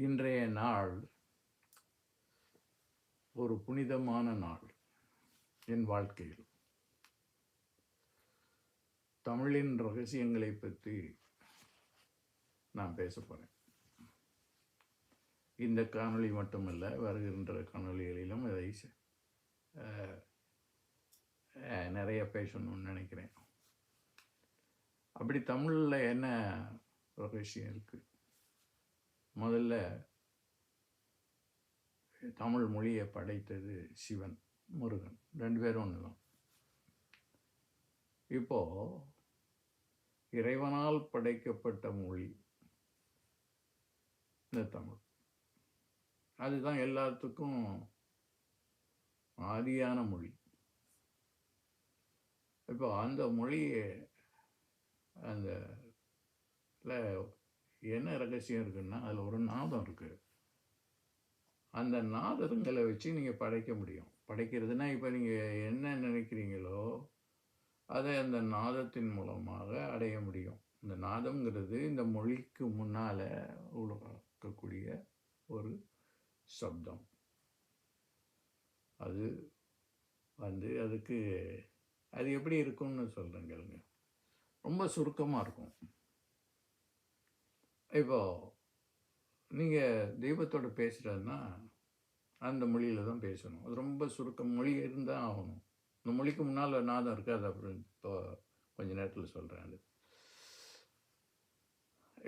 இன்றைய நாள் ஒரு புனிதமான நாள் என் வாழ்க்கையில். தமிழின் ரகசியங்களை பற்றி நான் பேச போகிறேன் இந்த காணொளி மட்டுமல்ல வருகின்ற காணொளிகளிலும் இதை நிறைய பேசணும்னு நினைக்கிறேன். அப்படி தமிழில் என்ன ரகசியம் இருக்குது முதல்ல தமிழ் மொழியை படைத்தது சிவன் முருகன். ரெண்டு பேரும் ஒன்று தான் இப்போது இறைவனால் படைக்கப்பட்ட மொழி இந்த தமிழ். அதுதான் எல்லாத்துக்கும் ஆதியான மொழி. இப்போ அந்த மொழியை அந்த என்ன ரகசியம் இருக்குன்னா அதில் ஒரு நாதம் இருக்குது அந்த நாதங்களை வச்சு நீங்கள் படைக்க முடியும். படைக்கிறதுனா இப்போ நீங்கள் என்ன நினைக்கிறீங்களோ அதை அந்த நாதத்தின் மூலமாக அடைய முடியும். இந்த நாதம்ங்கிறது இந்த மொழிக்கு முன்னால் உருவாக்கக்கூடிய ஒரு சப்தம். அது வந்து அதுக்கு அது எப்படி இருக்கும்னு சொல்கிறேன் கேளுங்க. ரொம்ப சுருக்கமாக இருக்கும். இப்போ நீங்கள் தெய்வத்தோடு பேசுகிறதுனா அந்த மொழியில் தான் பேசணும். அது ரொம்ப சுருக்கம் மொழி இருந்தால் ஆகணும். இந்த மொழிக்கு முன்னால் நாதம் இருக்காது அப்படின்னு இப்போ கொஞ்ச நேரத்தில் சொல்கிறேன் அது.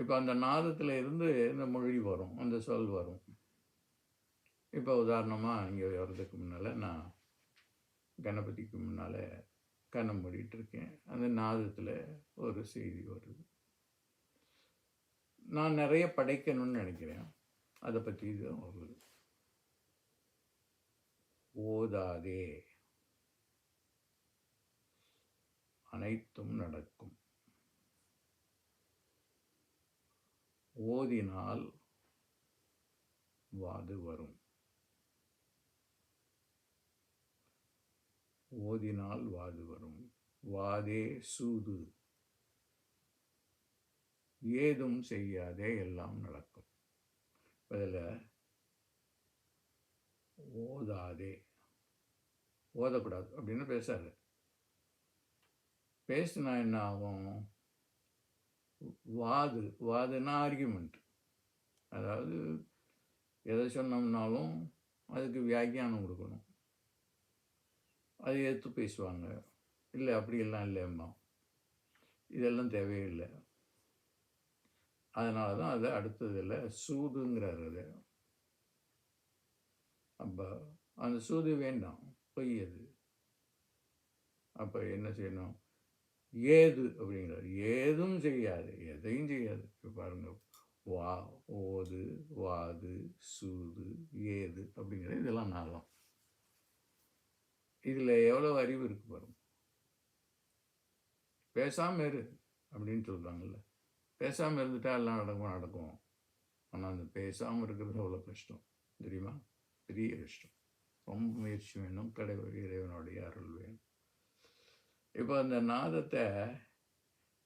இப்போ அந்த நாதத்தில் இருந்து இந்த மொழி வரும் அந்த சொல் வரும். இப்போ உதாரணமாக இங்கே வர்றதுக்கு முன்னால் நான் கணபதிக்கு முன்னால் கண்ணை மூடிட்டு இருக்கேன். அந்த நாதத்தில் ஒரு செய்தி வருது. நான் நிறைய படைக்கணும்னு நினைக்கிறேன். அதை பற்றி தான் வருது ஓதாதே. அனைத்தும் நடக்கும். ஓதினால் வாது வரும். ஓதினால் வாது வரும். வாதே சூது. ஏதும் செய்யாதே எல்லாம் நடக்கும். அதில் ஓதாதே. ஓதக்கூடாது அப்படின்னு பேசாது. பேசினா என்ன ஆகும்? வாது வாதுன்னா ஆர்கியூமெண்ட் அதாவது எதை சொன்னோம்னாலும் அதுக்கு வியாக்கியானம் கொடுக்கணும். அது எடுத்து பேசுவாங்க. இல்லை அப்படியெல்லாம் இல்லைம்மா. இதெல்லாம் தேவையில்லை. அதனால தான் அதை அடுத்ததில் சூதுங்கிறார் அது. அப்போ அந்த சூது வேண்டாம் பொய் அது. அப்போ என்ன செய்யணும்? ஏது அப்படிங்கிறார். ஏதும் செய்யாது எதையும் செய்யாது. இப்போ பாருங்க வா ஓது வாது சூது ஏது அப்படிங்கிறது இதெல்லாம் நாளம் இதில் எவ்வளோ அறிவு இருக்கு பாருங்க. பேசாமல் இரு அப்படின்னு சொல்கிறாங்கல்ல பேசாமல் இருந்துட்டால் எல்லாம் நடக்கும் நடக்கும். ஆனால் அந்த பேசாமல் இருக்கிறது அவ்வளோ கஷ்டம். தெரியுமா? பெரிய கஷ்டம். ரொம்ப முயற்சி வேணும். கடவுள் இறைவனுடைய அருள் வேணும். இப்போ அந்த நாதத்தை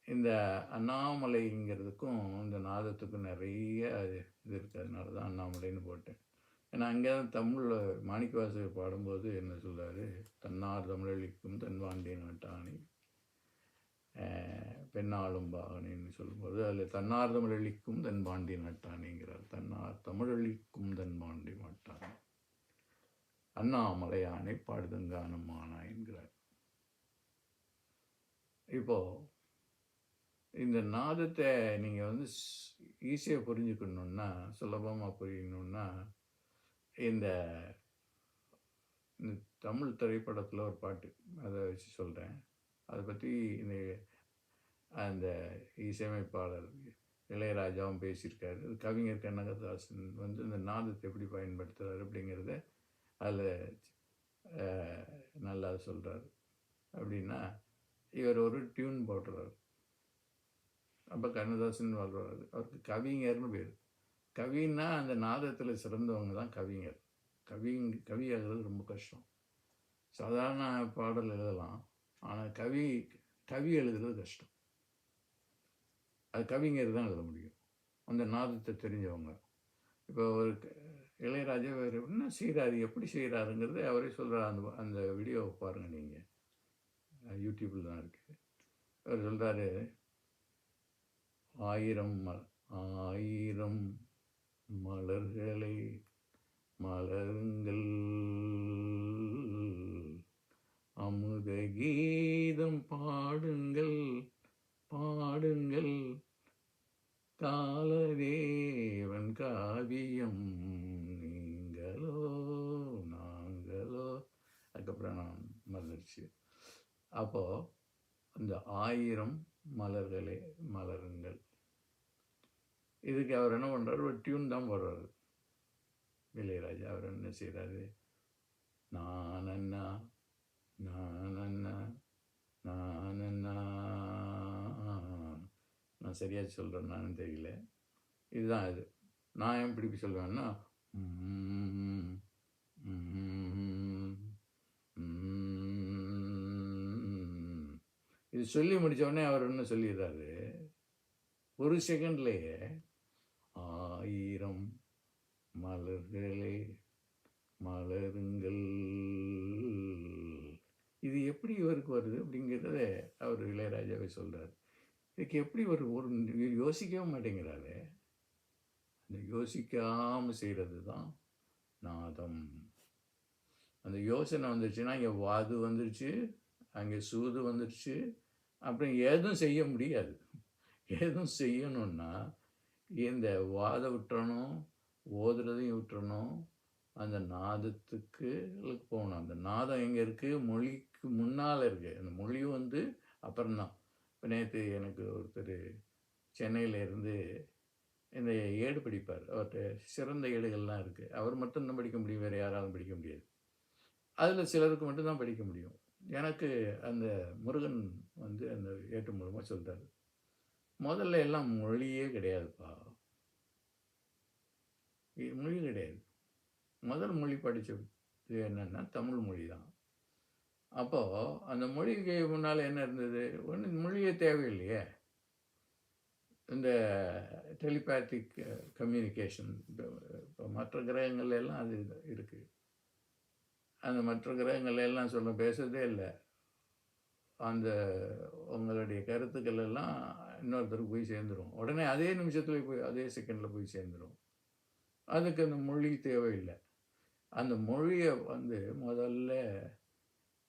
இந்த அண்ணாமலைங்கிறதுக்கும் இந்த நாதத்துக்கும் நிறைய இது இருக்குது தான் அண்ணாமலைன்னு போட்டேன். ஏன்னா அங்கே தான் தமிழில் மாணிக்கவாசகர் பாடும்போது என்ன சொல்கிறார் தன்னார் தமிழளிக்கும் தன்வாண்டியன் நாட்டாணி பெண்ணாளும் பாகனின்னு சொல்லும்போது அதில் தன்னார் தமிழளிக்கும் தன்பாண்டி நாட்டானிங்கிறார் தன்னார் தமிழளிக்கும் தன்பாண்டி மாட்டானி. அண்ணாமலையானை பாடுதங்கானமானா என்கிறார். இப்போ இந்த நாதத்தை நீங்கள் வந்து ஈஸியாக புரிஞ்சுக்கணுன்னா சுலபமாக புரியணுன்னா இந்த தமிழ் திரைப்படத்தில் ஒரு பாட்டு அதை வச்சு சொல்கிறேன் அதை பற்றி இந்த அந்த இசையமைப்பாளர் இளையராஜாவும் பேசியிருக்காரு. கவிஞர் கண்ணகதாசன் வந்து இந்த நாதத்தை எப்படி பயன்படுத்துகிறார் அப்படிங்கிறத அதில் நல்லா சொல்கிறார் அப்படின்னா இவர் ஒரு டியூன் போடுறாரு. அப்போ கண்ணதாசன் வாழ்வார். அவருக்கு கவிஞர்னு பேர். கவின்னா அந்த நாதத்தில் சிறந்தவங்க தான் கவிஞர். கவி கவி ரொம்ப கஷ்டம். சாதாரண பாடல் எழுதலாம். ஆனால் கவி கவி எழுதுறது கஷ்டம். அது கவிஞர் தான் எழுத முடியும். அந்த நாதத்தை தெரிஞ்சவங்க. இப்போ ஒரு இளையராஜா வேறு என்ன செய்கிறாரு எப்படி செய்கிறாருங்கிறது அவரே சொல்கிறார் அந்த அந்த வீடியோவை பாருங்கள் நீங்கள் யூடியூப்பில் தான் இருக்குது அவர் சொல்கிறாரு ஆயிரம் ம ஆயிரம் மலர்களை மலருங்கள். அமுத கீதம் பாடுங்கள் பாடுங்கள். காலதேவன் காவியம் நீங்களோ நாங்களோ. அதுக்கப்புறம் நான் மறந்துடுச்சு அப்போது அந்த ஆயிரம் மலர்களே மலருங்கள். இதுக்கு அவர் என்ன பண்ணுறாரு ஒரு டியூன் தான் போடுறாரு. இளையராஜா அவர் என்ன செய்கிறாரு நான் அண்ணா நான் அண்ணா நான் நான் சரியாக சொல்கிறேன்னு தெரியல. இதுதான் இது. நான் ஏன் பிடிப்பு சொல்லுவேன்னா இது சொல்லி முடித்தவொடனே அவர் என்ன சொல்லிடுறாரு? ஒரு செகண்ட்லேயே ஆயிரம் மலர்களே மலருங்கள். இது எப்படி இவருக்கு வருது அப்படிங்கிறத அவர் இளையராஜாவே சொல்கிறார் இதுக்கு எப்படி ஒரு ஒரு யோசிக்கவே மாட்டேங்கிறாரு. அந்த யோசிக்காமல் செய்கிறது தான் நாதம். அந்த யோசனை வந்துருச்சுன்னா இங்கே வாது வந்துருச்சு அங்கே சூது வந்துருச்சு. அப்புறம் எதுவும் செய்ய முடியாது. எதுவும் செய்யணும்னா இந்த வாதை விட்டுறணும் ஓதுறதையும் விட்டுறணும் அந்த நாதத்துக்கு போகணும். அந்த நாதம் எங்கே இருக்குது மொழிக்கு முன்னால் இருக்குது அந்த மொழி வந்து அப்புறம்தான். இப்போ நேற்று எனக்கு ஒருத்தர் சென்னையில் இருந்து இந்த ஏடு படிப்பார். அவர்கிட்ட சிறந்த ஏடுகள்லாம் இருக்குது அவர் மட்டும்தான் படிக்க முடியும் வேறு யாராலும் படிக்க முடியாது. அதில் சிலருக்கு மட்டும்தான் படிக்க முடியும். எனக்கு அந்த முருகன் வந்து அந்த ஏட்டு மூலமாக சொல்கிறார் முதல்ல எல்லாம் மொழியே கிடையாதுப்பா. மொழி கிடையாது. முதல் மொழி படித்தது என்னென்னா தமிழ் மொழி தான். அப்போது அந்த மொழிக்கு முன்னால் என்ன இருந்தது? ஒன்று மொழியே தேவையில்லையே. இந்த டெலிபேத்திக் கம்யூனிகேஷன் இப்போ மற்ற கிரகங்கள்ல எல்லாம் அது இருக்குது அந்த மற்ற கிரகங்கள் எல்லாம் சொல்ல பேசுறதே இல்லை. அந்த உங்களுடைய கருத்துக்கள் எல்லாம் இன்னொருத்தருக்கு போய் சேர்ந்துரும். உடனே அதே நிமிஷத்துல போய் அதே செகண்டில் போய் சேர்ந்துரும். அதுக்கு அந்த மொழி தேவையில்லை. அந்த மொழியை வந்து முதல்ல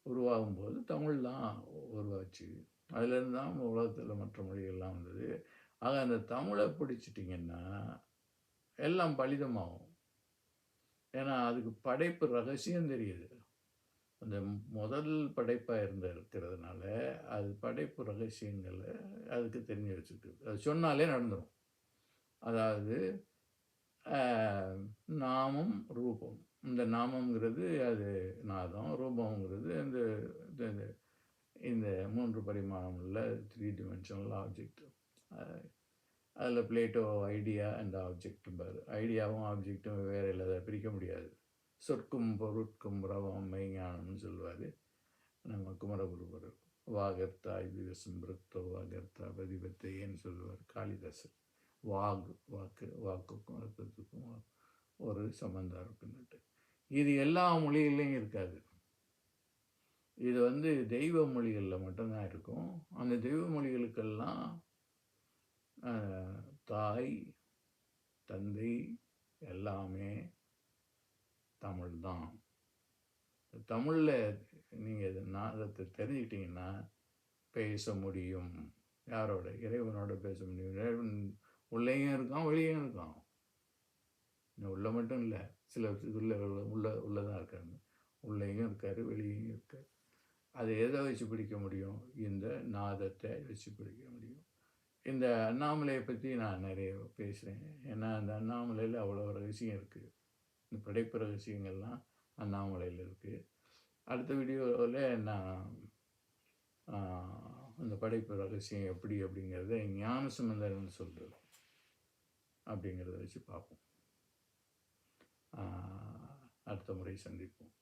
உருவாகும்போது தமிழ் தான் உருவாச்சு. அதுலேருந்து தான் உலகத்தில் மற்ற மொழிகள்லாம் வந்தது. ஆக அந்த தமிழை பிடிச்சிட்டிங்கன்னா எல்லாம் பலிதமாகும். ஏன்னா அதுக்கு படைப்பு ரகசியம் தெரியுது. அந்த முதல் படைப்பாக இருந்த இருக்கிறதுனால அது படைப்பு ரகசியங்களை அதுக்கு தெரிஞ்சு வச்சுருக்கு. அது சொன்னாலே நடந்துடும் அதாவது நாமம் ரூபம். இந்த நாமங்கிறது அது நாதம் ரூபம்ங்கிறது இந்த இந்த- இந்த- இந்த மூன்று பரிமாணம் உள்ள த்ரீ டிமென்ஷனல் ஆப்ஜெக்ட் அதில் பிளேட்டோ ஐடியா அண்ட் ஆப்ஜெக்ட் பாரு ஐடியாவும் ஆப்ஜெக்ட்டும் வேறு இல்லை அதை பிரிக்க முடியாது. சொற்கும் பொருட்கும் ரவம் மெய்ஞானம்னு சொல்லுவார் நம்ம குமரகுருவர் வாகர்த்தா இது சிம்பிருத்தோ வாகர்த்தா பதிபத்தையேன்னு சொல்லுவார் காளிதாசர். வாகு வாக்கு வாக்குக்கும் அர்த்தத்துக்கும் ஒரு சம்பந்தம் இருக்குன்னுட்டு. இது எல்லா மொழிகள்லையும் இருக்காது. இது வந்து தெய்வ மொழிகளில் மட்டும்தான் இருக்கும். அந்த தெய்வ மொழிகளுக்கெல்லாம் தாய் தந்தை எல்லாமே தமிழ் தான் தமிழில் நீங்கள் நாதத்தை தெரிஞ்சுக்கிட்டீங்கன்னா பேச முடியும். யாரோட? இறைவனோட பேச முடியும். இறைவன் உள்ளேயும் இருக்கான் வெளியும் இருக்கான். இன்னும் உள்ள மட்டும் இல்லை சில உள்ள உள்ள உள்ளதான் இருக்காங்க. உள்ளேயும் இருக்கார் வெளியேயும் இருக்கார். அதை எதை வச்சு பிடிக்க முடியும்? இந்த நாதத்தை வச்சு பிடிக்க முடியும். இந்த அண்ணாமலையை பற்றி நான் நிறைய பேசுகிறேன் ஏன்னா அந்த அண்ணாமலையில் அவ்வளோ ரகசியம் இருக்குது இந்த படைப்பு ரகசியங்கள்லாம் அண்ணாமலையில் இருக்குது அடுத்த வீடியோவில் நான் அந்த படைப்பு ரகசியம் எப்படி அப்படிங்கிறத ஞான சுமந்தரன் சொல்கிறேன் அப்படிங்கிறத வச்சு பார்ப்போம். அடுத்த முறை சந்திப்போம்.